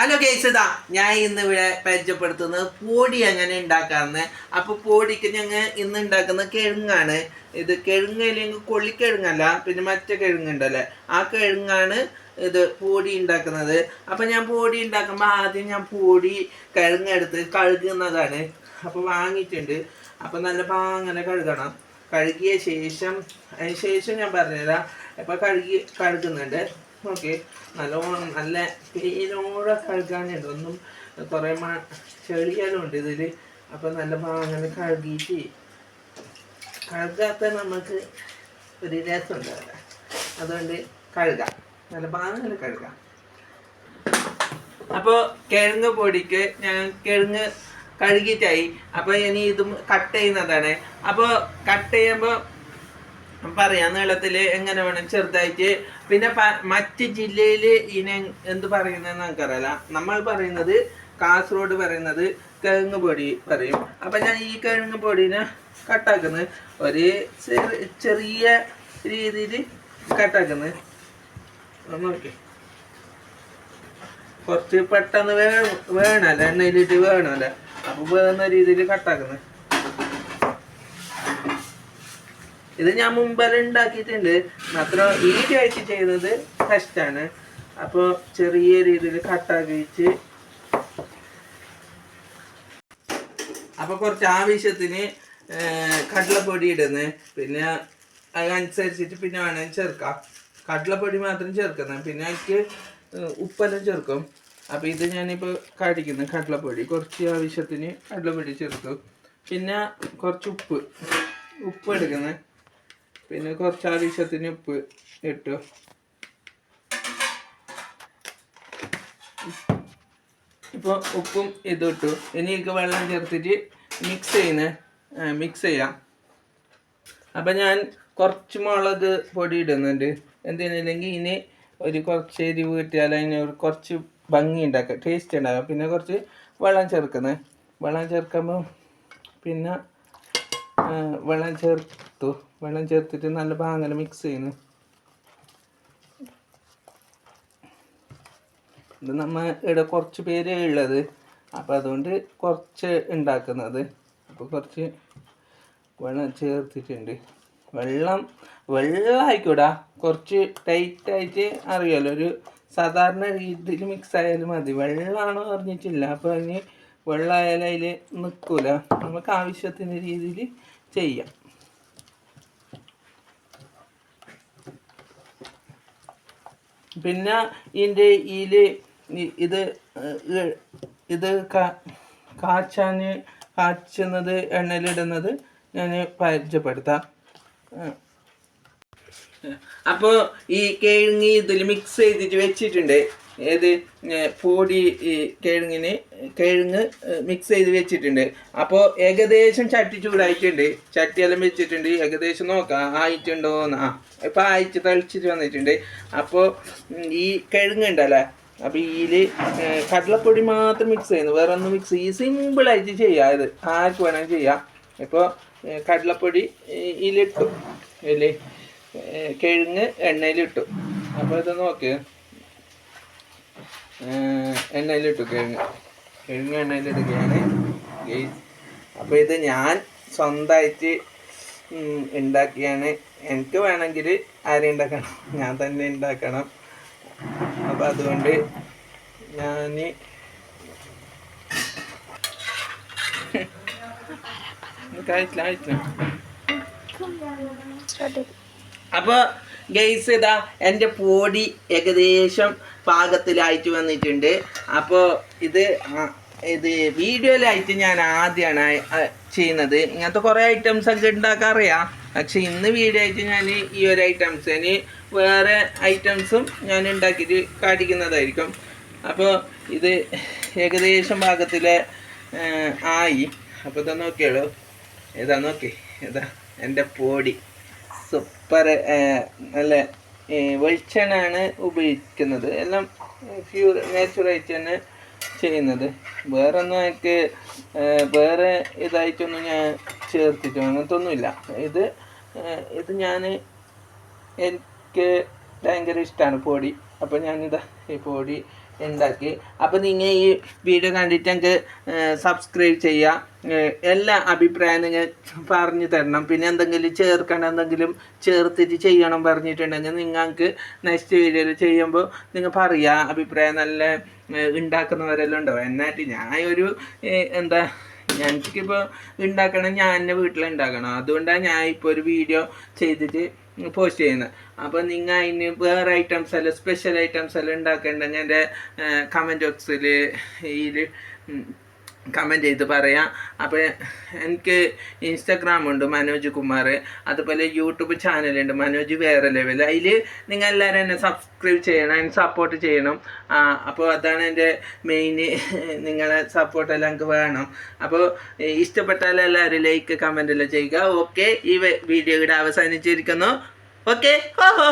Hello case ഇതാ ഞാൻ ഇന്ന് ഇവിടെ പരിചയപ്പെടുത്തുന്നത് പൊടി എങ്ങനെ ഉണ്ടാക്കാന്ന്. അപ്പൊ പൊടിക്ക് ഞങ്ങൾ ഇന്ന് ഉണ്ടാക്കുന്ന കിഴങ്ങാണ്. ഇത് കിഴങ്ങ് അല്ലെങ്കിൽ കൊള്ളിക്കിഴങ്ങല്ല പിന്നെ മറ്റേ കിഴങ്ങുണ്ടല്ലേ. ആ കിഴങ്ങാണ് ഇത് പൊടി ഉണ്ടാക്കുന്നത്. അപ്പൊ ഞാൻ പൊടി ഉണ്ടാക്കുമ്പോൾ ആദ്യം ഞാൻ പൊടി കിഴങ്ങെടുത്ത് കഴുകുന്നതാണ്. അപ്പൊ വാങ്ങിയിട്ടുണ്ട്. അപ്പൊ നല്ല പാങ്ങനെ കഴുകണം. കഴുകിയ ശേഷം അതിന് ശേഷം ഞാൻ പറഞ്ഞുതരാം. ഇപ്പൊ കഴുകി കഴുകുന്നുണ്ട്. ഓക്കെ നല്ലോണം നല്ല പേരോടെ കഴുകാനുണ്ട് ഒന്നും കുറേ മ ചെളിയെല്ലാം ഉണ്ട് ഇതിൽ അപ്പം നല്ല ഭാഗങ്ങൾ കഴുകിയിട്ട് കഴുകാത്ത നമുക്ക് ഒരു രസം ഉണ്ടാവില്ല അതുകൊണ്ട് കഴുകാം. നല്ല ഭാഗങ്ങൾ കഴുകാം. അപ്പോൾ കിഴങ്ങ് പൊടിക്ക് ഞാൻ കിഴങ്ങ് കഴുകിയിട്ടായി. അപ്പോൾ ഇനി ഇതും കട്ട് ചെയ്യുന്നതാണ്. അപ്പോൾ കട്ട് ചെയ്യുമ്പോൾ പറയാം നീളത്തിൽ എങ്ങനെ വേണം ചെറുതായിട്ട്. പിന്നെ മറ്റു ജില്ലയിൽ ഇതിനെ എന്ത് പറയുന്നതെന്ന് നമുക്കറിയില്ല. നമ്മൾ പറയുന്നത് കാസർഗോഡ് പറയുന്നത് കിഴങ്ങ് പൊടി പറയും. അപ്പം ഞാൻ ഈ കിഴങ്ങ് പൊടിനെ കട്ടാക്കുന്നത് ഒരു ചെറിയ രീതിയിൽ കട്ടാക്കുന്നത്. നോക്കി കുറച്ച് പെട്ടെന്ന് വേ വേണമല്ലോ എണ്ണയിലിട്ട് വേണമല്ലോ. അപ്പോൾ വേണ രീതിയിൽ കട്ടാക്കുന്നത്. ഇത് ഞാൻ മുമ്പെല്ലാം ഉണ്ടാക്കിയിട്ടുണ്ട്. മാത്രം ഈ ആയിട്ട് ചെയ്യുന്നത് കഷ്ടാണ് അപ്പോൾ ചെറിയ രീതിയിൽ കട്ടാക്കിച്ച് അപ്പോൾ കുറച്ച് ആവശ്യത്തിന് കടലപ്പൊടി ഇടുന്നു. പിന്നെ അതനുസരിച്ചിട്ട് പിന്നെ വേണമെങ്കിൽ ചേർക്കാം. കടലപ്പൊടി മാത്രം ചേർക്കുന്നത് പിന്നെ എനിക്ക് ഉപ്പെല്ലാം ചേർക്കും. അപ്പോൾ ഇത് ഞാനിപ്പോൾ കാണിക്കുന്നു കടലപ്പൊടി. കുറച്ച് ആവശ്യത്തിന് കടലപ്പൊടി ചേർക്കും പിന്നെ കുറച്ച് ഉപ്പ്. ഉപ്പ് എടുക്കുന്നത് പിന്നെ കുറച്ച് ആവശ്യത്തിന് ഉപ്പ് ഇട്ടു. ഇപ്പോൾ ഉപ്പും ഇതും ഇട്ടു. ഇനി എനിക്ക് വെള്ളം ചേർത്തിട്ട് മിക്സ് ചെയ്യുന്ന. മിക്സ് ചെയ്യാം. അപ്പം ഞാൻ കുറച്ച് മുളക് പൊടി ഇടുന്നുണ്ട്. എന്തിനില്ലെങ്കിൽ ഇനി ഒരു കുറച്ച് എരിവ് കിട്ടിയാൽ അതിന് ഒരു കുറച്ച് ഭംഗി ഉണ്ടാക്കുക ടേസ്റ്റ് ഉണ്ടാകും പിന്നെ കുറച്ച് വെള്ളം ചേർക്കുന്നത് വെള്ളം ചേർക്കുമ്പോൾ പിന്നെ വെള്ളം ചേർത്തു. വെള്ളം ചേർത്തിട്ട് നല്ല പാങ്ങനെ മിക്സ് ചെയ്യുന്നു ഇത് നമ്മ ഇവിടെ കുറച്ച് പേരേ ഉള്ളത്. അപ്പോൾ അതുകൊണ്ട് കുറച്ച് ഉണ്ടാക്കുന്നത്. അപ്പോൾ കുറച്ച് വെള്ളം ചേർത്തിട്ടുണ്ട്. വെള്ളം വെള്ളം ആയിക്കൂടാ. കുറച്ച് ടൈറ്റായിട്ട് അറിയാലോ. ഒരു സാധാരണ രീതിയിൽ മിക്സ് ആയാലും മതി. വെള്ളമാണോ അറിഞ്ഞിട്ടില്ല. അപ്പോൾ അതിന് വെള്ളമായാലും അതിൽ നിൽക്കില്ല നമുക്ക് ആവശ്യത്തിന് രീതിയിൽ ചെയ്യാം. പിന്നെ ഇതിന്റെ ഇതിൽ ഇത് ഇത് കാച്ചാൻ കാച്ചുന്നത് എണ്ണയിലിടുന്നത് ഞാൻ പരിചയപ്പെടുത്താം. അപ്പോൾ ഈ കിഴങ്ങി ഇതിൽ മിക്സ് ചെയ്തിട്ട് വെച്ചിട്ടുണ്ട്. ഏത് പൊടി കിഴങ്ങിന് കിഴങ്ങ് മിക്സ് ചെയ്ത് വെച്ചിട്ടുണ്ട്. അപ്പോൾ ഏകദേശം ചട്ടി ചൂടായിട്ടുണ്ട്. ചട്ടിയെല്ലാം വെച്ചിട്ടുണ്ട്. ഏകദേശം നോക്കാം. ആയിട്ടുണ്ടോന്ന് ആ ഇപ്പം ആയിട്ട് തളിച്ചിട്ട് വന്നിട്ടുണ്ട്. അപ്പോൾ ഈ കിഴങ്ങ് ഉണ്ടല്ലേ? അപ്പോൾ ഇതിൽ കടലപ്പൊടി മാത്രം മിക്സ് ചെയ്യുന്നു. വേറെ ഒന്നും മിക്സ് ചെയ്യും. സിമ്പിളായിട്ട് ചെയ്യാം ഇത്. ആർക്ക് വേണമെങ്കിൽ ചെയ്യാം. ഇപ്പോൾ കടലപ്പൊടി ഇതിലിട്ടു. അല്ലേ കിഴങ്ങ് എണ്ണയിലിട്ടു. അപ്പോൾ ഇത് നോക്ക്. എണ്ണയിലിട്ടു. കിഴങ്ങ് കിഴങ്ങ് എണ്ണയിലിടുകയാണ്. അപ്പോൾ ഇത് ഞാൻ സ്വന്തമായിട്ട് ഉണ്ടാക്കിയാണ് എനിക്ക് വേണമെങ്കിൽ ആരെയും ഉണ്ടാക്കണം ഞാൻ തന്നെ ഉണ്ടാക്കണം അപ്പോൾ അതുകൊണ്ട് ഞാൻ കഴിച്ചില്ല കഴിച്ചില്ല. അപ്പോൾ ഗെയ്സ് ഇതാ എന്റെ പൊടി ഏകദേശം പാകത്തിലായിട്ട് വന്നിട്ടുണ്ട്. അപ്പോൾ ഇത് ഇത് വീഡിയോയിലായിട്ട് ഞാൻ ആദ്യമാണ് ചെയ്യുന്നത്. ഇങ്ങനത്തെ കുറേ ഐറ്റംസ് ഒക്കെ ഉണ്ടാക്കാൻ അറിയാം. പക്ഷെ ഇന്ന് വീഡിയോ ആയിട്ട് ഞാൻ ഈ ഒരു ഐറ്റംസ് ഇനി വേറെ ഐറ്റംസും ഞാൻ ഉണ്ടാക്കിയിട്ട് കാണിക്കുന്നതായിരിക്കും. അപ്പോൾ ഇത് ഏകദേശം ഭാഗത്തിൽ ആയി. അപ്പോൾ ഇതാ നോക്കിയോളൂ. ഇതാ നോക്കി. ഇതാ എന്റെ പൊടി. സൂപ്പർ നല്ല വെളിച്ചെണ്ണയാണ് ഉപയോഗിക്കുന്നത്. എല്ലാം ഫ്യൂർ നാച്ചുറായിട്ട് തന്നെ ചെയ്യുന്നത്. വേറെ ഒന്നും എനിക്ക് വേറെ ഇതായിട്ടൊന്നും ഞാൻ ചേർത്തിട്ടോ അങ്ങനത്തെ ഒന്നുമില്ല ഇത് ഇത് ഞാൻ എനിക്ക് ഭയങ്കര ഇഷ്ടമാണ് പൊടി. അപ്പോൾ ഞാനിതാ ഈ പൊടി ഉണ്ടാക്കി അപ്പോൾ നിങ്ങൾ ഈ വീഡിയോ കണ്ടിട്ട് ഞങ്ങൾക്ക് സബ്സ്ക്രൈബ് ചെയ്യുക എല്ലാ അഭിപ്രായം നിങ്ങൾ പറഞ്ഞു തരണം. പിന്നെ എന്തെങ്കിലും ചേർക്കണം എന്തെങ്കിലും ചേർത്തിട്ട് ചെയ്യണം പറഞ്ഞിട്ടുണ്ടെങ്കിൽ നിങ്ങൾക്ക് നെക്സ്റ്റ് വീഡിയോയിൽ ചെയ്യുമ്പോൾ നിങ്ങൾ പറയുക അഭിപ്രായം നല്ല ഉണ്ടാക്കുന്നവരെല്ലാം ഉണ്ടാവും എന്നായിട്ട് ഞാൻ ഒരു എന്താ എനിക്കിപ്പോൾ ഉണ്ടാക്കണം ഞാൻ എന്റെ വീട്ടിലുണ്ടാക്കണം അതുകൊണ്ടാണ് ഞാൻ ഇപ്പോൾ ഒരു വീഡിയോ ചെയ്തിട്ട് പോസ്റ്റ് ചെയ്യുന്നത്. അപ്പോൾ നിങ്ങൾ അതിന് വേറെ ഐറ്റംസ് എല്ലാം സ്പെഷ്യൽ ഐറ്റംസ് എല്ലാം ഉണ്ടാക്കേണ്ടെങ്കിൽ എന്റെ കമന്റ് ബോക്സിൽ ഇതിൽ കമന്റ് ചെയ്ത് പറയാം. അപ്പോൾ എനിക്ക് ഇൻസ്റ്റാഗ്രാം ഉണ്ട് മനോജ് കുമാർ. അതുപോലെ യൂട്യൂബ് ചാനലുണ്ട് മനോജ് വേറെ ലെവൽ അതിൽ നിങ്ങൾ എല്ലാവരും എന്നെ സബ്സ്ക്രൈബ് ചെയ്യണം എന്നെ സപ്പോർട്ട് ചെയ്യണം. അപ്പോൾ അതാണ് എന്റെ മെയിൻ നിങ്ങളെ സപ്പോർട്ടെല്ലാം എനിക്ക് വേണം. അപ്പോൾ ഇഷ്ടപ്പെട്ടാൽ എല്ലാവരും ലൈക്ക് കമന്റ് എല്ലാം ചെയ്യുക. ഓക്കെ ഈ വീഡിയോ ഇവിടെ അവസാനിച്ചിരിക്കുന്നു. ഓക്കെ ഹോ ഹോ.